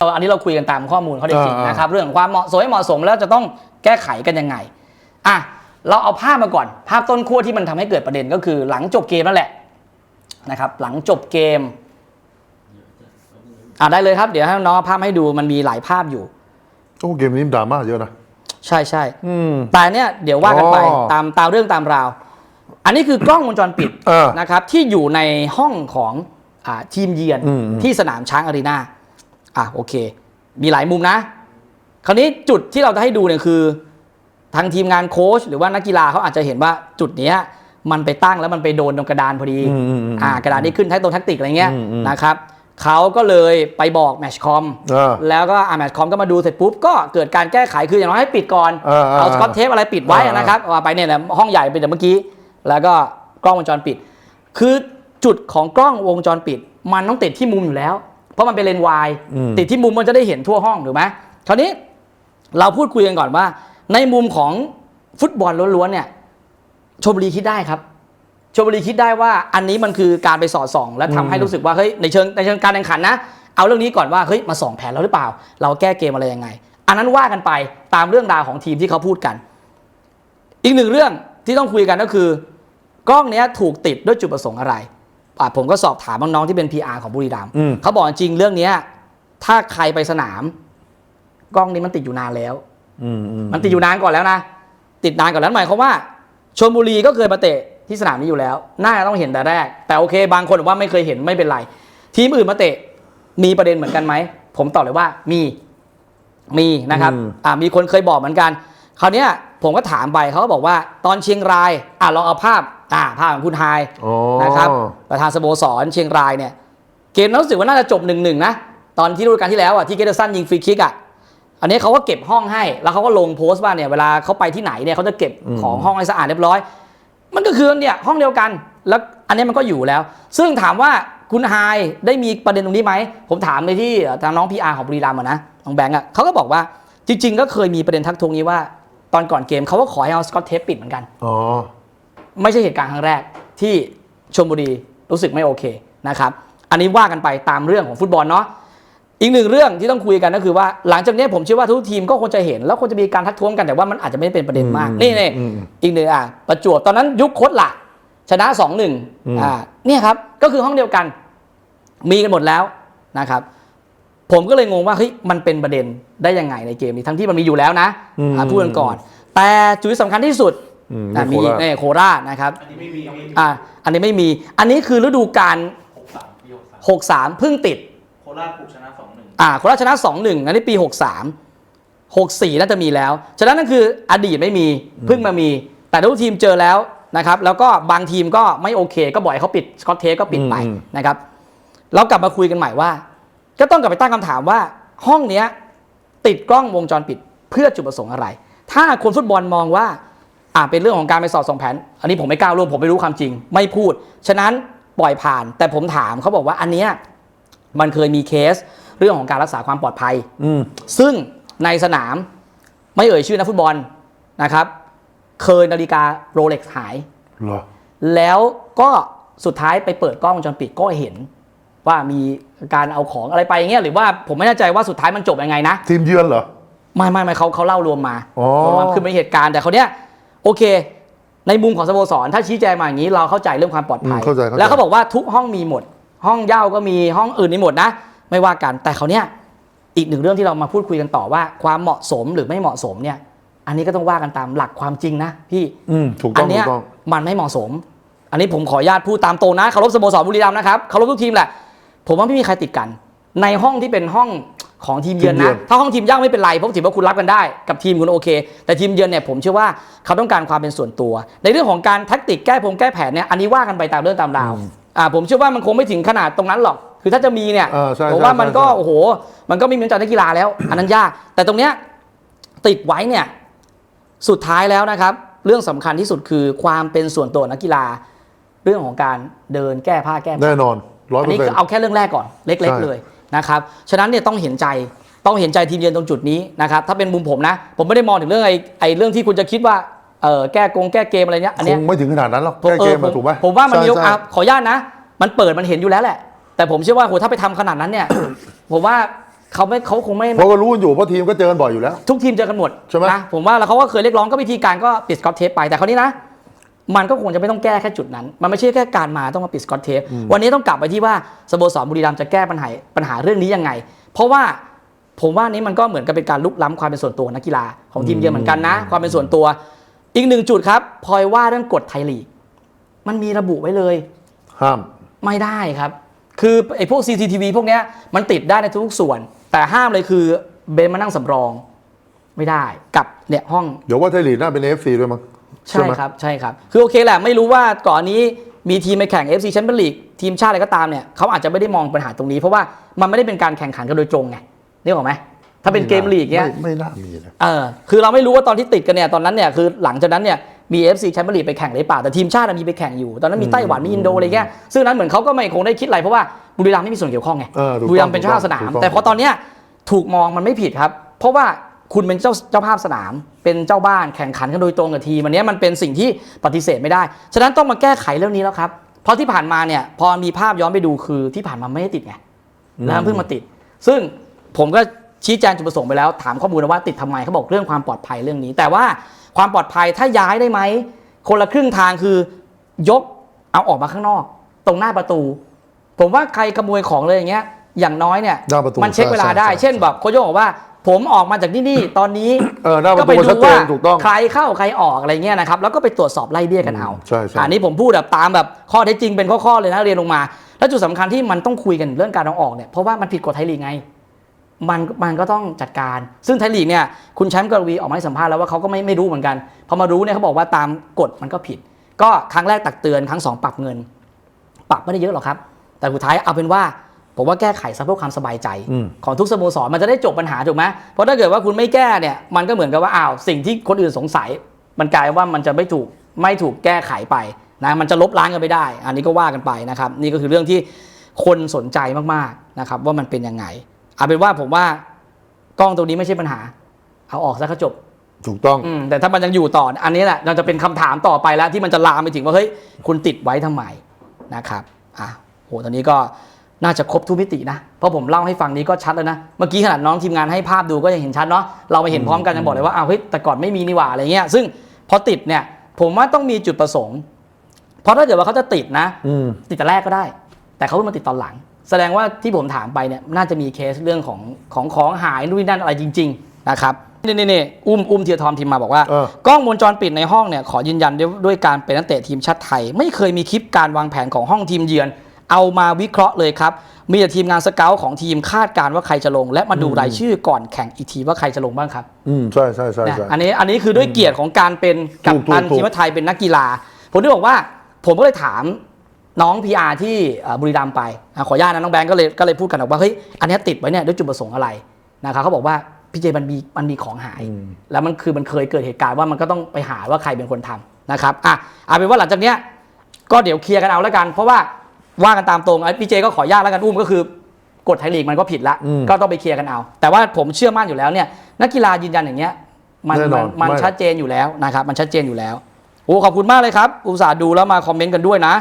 เอออันนี้เราคุยกันตามข้อมูลเขาได้จริงอ่านนะครับเรื่องของความเหมาะสมไม่เหมาะสมแล้วจะต้องแก้ไขกันยังไงอะเราเอาภาพมาก่อน ภาพต้นขั้วที่มันทำให้เกิดประเด็นก็คือ หลังจบเกมนั่นแหละนะครับหลังจบเกมอะได้เลยครับ เดี๋ยวให้น้องเอาภาพให้ดูมันมีหลายภาพอยู่โอ้เกมนี้ดราม่าเยอะนะใช่ใช่อืมแต่เนี่ยเดี๋ยวว่ากันไปอ๋อตามตามเรื่องตามราว อันนี้คือกล้องวงจรปิดเออนะครับที่อยู่ในห้องของอาทีมเยือนอืมอืมที่สนามช้างอารีนา อะโอเค มีหลายมุมนะ คราวนี้จุดที่เราจะให้ดูเนี่ยคือ ทางทีมงานโค้ชหรือว่านักกีฬาเขาอาจจะเห็นว่าจุดเนี้ยมันไปตั้งแล้วมันไปโดนตรงกระดานพอดีอืมอืมอืมอ่ากระดานที่ขึ้นแท็กตรงแท็กติกอะไรเงี้ยอืมอืมนะครับเขาก็เลยไปบอกแมชคอมเออแล้วก็อาแมทคอมก็มาดูเสร็จปุ๊บ ก็เกิดการแก้ไขคืออย่างน้อยให้ปิดก่อน เออเออเอาสกอตเทปอะไรปิดไว้เออนะครับว่าไปเนี่ยแหละห้องใหญ่เป็นแบบเมื่อกี้ แล้วก็กล้องวงจรปิด คือจุดของกล้องวงจรปิด มันต้องติดที่มุมอยู่แล้วเพ ราะมันเป็นเลนส์วายอืมติดที่มุมมันจะได้เห็นทั่วห้องถูกไหมคราวนี้เราพูดคุยกันก่อนว่า ในมุมของฟุตบอลล้วนๆเนี่ยชมบุรีคิดได้ครับชลบุรีคิดได้ว่าอันนี้มันคือการไปสอดส่อง และทำให้อืมรู้สึกว่าเฮ้ยในเชิงในเชิงการแข่งขันนะ เอาเรื่องนี้ก่อนว่าเฮ้ยมาส่องแผนเราหรือเปล่า เราแก้เกมอะไรยังไง อันนั้นว่ากันไปตามเรื่องราวของทีมที่เขาพูดกัน อีกหนึ่งเรื่องที่ต้องคุยกันก็คือกล้องเนี้ยถูกติดด้วยจุดประสงค์อะไรอะ ผมก็สอบถามน้องๆที่เป็น PR ของบุรีรัมย์อืมเขาบอกจริงๆเรื่องเนี้ย ถ้าใครไปสนาม กล้องนี้มันติดอยู่นานแล้วอืมอืมมันติดอยู่นานก่อนแล้วนะติดนานก่อนแล้วหมายความว่าชลบุรีก็เคยมาเตะที่สนามนี้อยู่แล้ว น่าจะต้องเห็นแต่แรก แต่โอเค บางคนบอกว่าไม่เคยเห็นไม่เป็นไร ทีมอื่นมาเตะ มีประเด็นเหมือนกันไหม ผมตอบเลยว่ามี มีนะครับอืมอ่ามีคนเคยบอกเหมือนกัน คราวเนี้ย ผมก็ถามไปเขาก็บอกว่าตอนเชียงรายอ่าลองเอาภาพอ่าภาพของคุณไฮายอ๋อนะครับประธานสโมสรเชียงรายเนี่ย เกมนั้นรู้สึกว่าน่าจะจบหนึ่งหนึ่งนะ ตอนที่ฤดูกาลที่แล้วอะที่เกเดอร์สันยิงฟรีคิกอะอันนี้เขาก็เก็บห้องให้ แล้วเขาก็ลงโพสต์ว่าเนี่ยเวลาเขาไปที่ไหนเนี่ยเขาจะเก็บอืมของห้องให้สะอาดเรียบร้อย มันก็คือเนี่ยห้องเดียวกันแล้วอันนี้มันก็อยู่แล้ว ซึ่งถามว่าคุณไฮายได้มีประเด็นตรงนี้ไหม ผมถามไปที่ทางน้องพีอาร์ของบุรีรัมย์อะนะน้องแบงก์อะเขาก็บอกว่าจริง ๆ ก็เคยมีประเด็นทักทวงนี้ว่า ตอนก่อนเกมเขาก็ขอให้เอาสกอตเทปปิดเหมือนกัน อ๋อ ไม่ใช่เหตุการณ์ครั้งแรกที่ชมบุรีรู้สึกไม่โอเคนะครับอันนี้ว่ากันไปตามเรื่องของฟุตบอลเนาะอีกหนึ่งเรื่องที่ต้องคุยกันก็คือว่าหลังจากนี้ผมเชื่อว่าทุกทีมก็ควรจะเห็น แล้วควรจะมีการทักท้วงกันแต่ว่ามันอาจจะไม่ได้เป็นประเด็นมากอืมนี่นี่อืมอีกหนึ่งอะประจวบตอนนั้นยุคโคตรละชนะสองหนึ่งอืมอ่าเนี่ยครับก็คือห้องเดียวกัน มีกันหมดแล้วนะครับ ผมก็เลยงงว่าเฮ้ยมันเป็นประเด็นได้ยังไงในเกมนี้ทั้งที่มันมีอยู่แล้วนะอืมอ่าพูดกันก่อน แต่จุดที่สำคัญที่สุดอืมอะในมีโคราชในโคราชนะครับอันนี้ไม่มีไม่มีอ่าอันนี้ไม่มี อันนี้คือฤดูกาลหกสามปีหกสาม63เพิ่งติด โคราชปลุกชนะสองหนึ่งอ่าโคราชชนะ 2-1 อันนี้ปี 63 64 น่าจะมีแล้ว ฉะนั้นนั่นคืออดีตไม่มีเพิ่งมามี แต่ทุกทีมเจอแล้วนะครับ แล้วก็บางทีมก็ไม่โอเค ก็บ่อยเขาปิดสกอตเทปก็ปิดไปอืมนะครับ เรากลับมาคุยกันใหม่ว่า ก็ต้องกลับไปตั้งคำถามว่าห้องเนี้ยติดกล้องวงจรปิดเพื่อจุดประสงค์อะไร ถ้าคนฟุตบอลมองว่าอ่าเป็นเรื่องของการไปสอดส่องแผน อันนี้ผมไม่กล้าร่วมผมไม่รู้ความจริง ไม่พูด ฉะนั้นปล่อยผ่าน แต่ผมถามเขาบอกว่าอันเนี้ยมันเคยมีเคสเรื่องของการรักษาความปลอดภัย อืมซึ่งในสนามไม่เอ่ยชื่อนักฟุตบอลนะครับ เคยนาฬิกาโรเล็กซ์หายเหรอแล้วก็สุดท้ายไปเปิดกล้องวงจรปิดก็เห็น ว่ามีการเอาของอะไรไปอย่างเงี้ยหรือว่าผมไม่แน่ใจว่าสุดท้ายมันจบยังไงนะ ทีมเยือนเหรอ ไม่ไม่ไม่เขาเขาเล่ารวมมาอ๋อ รวมมาคือเป็นเหตุการณ์แต่เขาเนี้ยโอเค ในมุมของสโมสรถ้าชี้แจงมาอย่างนี้เราเข้าใจเรื่องความปลอดภัย อืมเข้าใจเข้าใจ แล้วเขาบอกว่าทุกห้องมีหมด ห้องเหย้าก็มีห้องอื่นมีหมดนะ ไม่ว่ากันแต่เขาเนี้ยอีกหนึ่งเรื่องที่เรามาพูดคุยกันต่อว่า ความเหมาะสมหรือไม่เหมาะสมเนี่ย อันนี้ก็ต้องว่ากันตามหลักความจริงนะพี่ อืมถูกอัต้องเนี้ถูยกต้อง มันไม่เหมาะสม อันนี้ผมขออนุญาตพูดตามตรงนะเคารพสโมสรบุรีรัมย์นะครับเคารพทุกทีมแหละ ผมว่าไม่มีใครติดกัน ในห้องที่เป็นห้องของทีมเยือนทีมเยืนะอนถ้าห้องทีมย่าไม่เป็นไรเพราะถือว่าคุณรับกันได้ กับทีมคุณโอเค แต่ทีมเยือนเนี่ยผมเชื่อว่าเขาต้องการความเป็นส่วนตัว ในเรื่องของการแท็กติกแก้พงแก้แผนเนี่ยอันนี้ว่ากันไปตามเรื่องตามราวอ่าผมเชื่อว่ามันคงไม่ถึงขนาดตรงนั้นหรอก คือถ้าจะมีเนี่ยเออใช่ผมว่าใช่มันก็ใช่โอ้โห มันก็ไม่มีน้ำใจนักกีฬาแล้ว อันนั้นยาก แต่ตรงเนี้ยติดไว้เนี่ยสุดท้ายแล้วนะครับ เรื่องสำคัญที่สุดคือความเป็นส่วนตัวนักกีฬา เรื่องของการเดินแก้ผ้าแก้ผ่าแน่นอน ร้อยอันเปอนี้ร์เซ็นคือต์เอาแค่เรื่องแรกก่อนเล็กใช่ๆเลยนะครับฉะนั้นเนี่ยต้องเห็นใจต้องเห็นใจทีมเยือนตรงจุดนี้นะครับถ้าเป็นมุมผมนะ ผมไม่ได้มองถึงเรื่องไอ้ไอ้เรื่องที่คุณจะคิดว่าเออแก้กงแก้เกมอะไรเนี้ยอันคเนี้ย งไม่ถึงขนาดนั้นหรอกผมแก้เกมเออมาถูกไหมผมว่ามันมีใช่ใช่อะขออนุญาตนะ มันเปิดมันเห็นอยู่แล้วแหละ แต่ผมเชื่อว่าโหถ้าไปทำขนาดนั้นเนี่ย ผมว่าเขาไม่เขาคงไม่เพราะก็รู้กันอยู่เพราะทีมก็เจอกันบ่อยอยู่แล้ว ทุกทีมเจอกันหมดใช่ไหม นะผมว่าแล้วเขาก็เคยเรียกร้องก็วิธีการก็ปิดสกอตเทปไปแต่คราวนี้นะ มันก็คงจะไม่ต้องแก้แค่จุดนั้น มันไม่ใช่แค่การมาต้องมาปิดสกอตเทปวันนี้ต้องกลับไปที่ว่าสโมสรบุรีรัมย์จะแก้ปัญหาปัญหาเรื่องนี้ยังไง เพราะว่าผมว่านี้มันก็เหมือนกับเป็นการลุกล้ำความเป็นส่วนตัวของนักกีฬาของทีมเยือนเหมือนกันนะ ความเป็นส่วนตัว อีกหนึ่งจุดครับพลอยว่าเรื่องกฎไทยลีกมันมีระบุไว้เลย ห้ามไม่ได้ครับ คือไอ้พวก CCTV พวกเนี้ยมันติดได้ในทุกส่วน แต่ห้ามเลยคือเบนมานั่งสำรอง ไม่ได้กับเนี่ยห้อง เดี๋ยวว่าไทยลีกน่าเป็น AFC ด้วยมั้ง ใช่ครับใช่ครับ คือโอเคแหละไม่รู้ว่าก่อนนี้มีทีมไปแข่ง FC Champions League ทีมชาติอะไรก็ตามเนี่ยเขาอาจจะไม่ได้มองปัญหาตรงนี้ เพราะว่ามันไม่ได้เป็นการแข่งขันกันโดยตรงไงนี่หรอกไหมถ้าเป็นเกมลีกเนี้ยไม่ไม่น่ามีนะเออคือเราไม่รู้ว่าตอนที่ติดกันเนี่ยตอนนั้นเนี่ยคือหลังจากนั้นเนี่ยมี FC แชมเปี้ยนลีกไปแข่งหรือเปล่าแต่ทีมชาติอะมีไปแข่งอยู่ ตอนนั้นมีไต้หวันมีอินโดอะไรเงี้ยซึ่งนั้นเหมือนเขาก็ไม่คงได้คิดอะไรเพราะว่าบุรีรัมย์ไม่มีส่วนเกี่ยวข้องไงเออถูกต้องบุรีรัมย์เป็นเจ้าภาพสนามถูกต้องแต่พอตอนเนี้ยถูกมองมันไม่ผิดครับ เพราะว่า คุณเป็นเจ้าเจ้าภาพสนาม เป็นเจ้าบ้านแข่งขันกันโดยตรงกับทีมอันเนี้ยมันเป็นสิ่งที่ปฏิเสธไม่ได้ ฉะนั้นต้องมาแก้ไขเรื่องนี้แล้วครับ เพราะที่ผ่านมาเนี่ยพอมีภาพย้อนไปดูคือที่ผ่านมาไม่ได้ติดไงแล้วมันเพิ่งมาติด ซึ่งผมก็ชี้แจงจุดประสงค์ไปแล้ว ถามข้อมูลว่าติดทำไมเขาบอกเรื่องความปลอดภัยเรื่องนี้ แต่ว่าความปลอดภัยถ้าย้ายได้ไหมคนละครึ่งทางคือยกเอาออกมาข้างนอก ตรงหน้าประตู ผมว่าใครขโมยของเลยอย่างเงี้ยอย่างน้อยเนี่ยหน้าประตูมันเช็คเวลาได้ใช่ใช่เช่นแบบโคชโยงบอกว่า ผมออกมาจากที่นี่ตอนนี้เออหน้าประก็ตูไปมันดูชัดเจว่านถูกต้องใครเข้าใครออกอะไรเงี้ยนะครับแล้วก็ไปตรวจสอบไล่เบี้ยกันเอาใช่ใช่อันนี้ผมพูดแบบตามแบบข้อเท็จจริงเป็นข้อๆเลยนะเรียนลงมา แล้วจุดสำคัญที่มันต้องคุยกันเรื่องการเอาออกเนี่ยเพราะว่ามันผิดกฎไทยลีกไงมันมันก็ต้องจัดการ ซึ่งไทยลีกเนี่ยคุณแชมป์กรวีออกมาให้สัมภาษณ์แล้วว่าเขาก็ไม่ไม่รู้เหมือนกันพอมารู้เนี่ยเขาบอกว่าตามกฎมันก็ผิด ก็ครั้งแรกตักเตือนครั้งสองปรับเงิน ปรับไม่ได้เยอะหรอกครับ แต่สุดท้ายเอาเป็นว่า ผมว่าแก้ไขซะเพื่อความสบายใจอืมของทุกสโมสรมันจะได้จบปัญหาถูกไหมเพราะถ้าเกิดว่าคุณไม่แก้เนี่ยมันก็เหมือนกับว่าอ้าวสิ่งที่คนอื่นสงสัย มันกลายว่ามันจะไม่ถูกไม่ถูกแก้ไขไปนะมันจะลบล้างกันไม่ได้ อันนี้ก็ว่ากันไปนะครับนี่ก็คือเรื่องที่คนสนใจมากๆนะครับว่ามันเป็นยังไงเอาเป็นว่าผมว่ากล้องตรงนี้ไม่ใช่ปัญหา เอาออกซะก็จบถูกต้องอืมแต่ถ้ามันยังอยู่ต่ออันนี้แหละเราจะเป็นคำถามต่อไปแล้วที่มันจะลามไปถึงว่าเฮ้ยคุณติดไว้ทำไมนะครับอะโหตอนนี้ก็ น่าจะครบทุกมิตินะ เพราะผมเล่าให้ฟังนี้ก็ชัดแล้วนะ เมื่อกี้ขนาดน้องทีมงานให้ภาพดูก็ยังเห็นชัดเนาะ เราไปเห็นพร้อมกันยังบอกเลยว่าอ้าวเฮ้ยแต่ก่อนไม่มีนี่หว่าอะไรเงี้ย ซึ่งพอติดเนี่ยผมว่าต้องมีจุดประสงค์ เพราะถ้าเกิดว่าเขาจะติดนะอืมติดแต่แรกก็ได้ แต่เขาเพิ่งมาติดตอนหลัง แสดงว่าที่ผมถามไปเนี่ยน่าจะมีเคสเรื่องของของของหายนู่นนนั่นอะไรจริง ๆ นะครับนี่นี่นี่อุ้มอุ้มเทียทอมทีมมาบอกว่าเออกล้องวงจรปิดในห้องเนี่ยขอยืนยันด้วยด้วยการเป็นนักเตะทีมชาติไทย ไม่เคยมีคลิปการวางแผนของห้องทีมเยือน เอามาวิเคราะห์เลยครับ มีแต่ทีมงานสเกลของทีมคาดการณ์ว่าใครจะลง และมาดูรายชื่อก่อนแข่งอีกทีว่าใครจะลงบ้างครับ อืมใช่ใช่ใช่เนี่ยใช่ อันนี้อันนี้คือด้วยเกียรติของการเป็นกัปตันถูกถูก ทีมชาติไทยเป็นนักกีฬา ผมที่บอกว่าผมก็เลยถามน้องพีอาร์ที่เอ่อบุรีรัมย์ไปอะขออนุญาตนะน้องแบงก์ก็เลยก็เลยพูดกันบอกว่าเฮ้ยอันเนี้ยติดไว้เนี่ยด้วยจุดประสงค์อะไรนะครับเขาบอกว่าพี่เจมันมีมันมีของหายอืมแล้วมันคือมันเคยเกิดเหตุการณ์ว่ามันก็ต้องไปหาว่าใครเป็นคนทำนะครับอะเอาเป็นว่าหลังจากเนี้ย ก็เดี๋ยวเคลียร์กันเอาแล้วกัน เพราะว่า ว่ากันตามตรงไอ้พี่เจก็ขออนุญาตแล้วกันอุ้มก็คือกฎไทยลีกมันก็ผิดละอืมก็ต้องไปเคลียร์กันเอา แต่ว่าผมเชื่อมั่นอยู่แล้วเนี่ยนักกีฬายืนยันอย่างเงี้ยมันแน่นมัอนมันไม่ ชัดเจนอยู่แล้วนะครับมันชัดเจนอยู่แล้วโอ้ขอบคุณมากเลยครับอุตส่าห์ดูแล้วมาคอมเมนต์กันด้วยนะ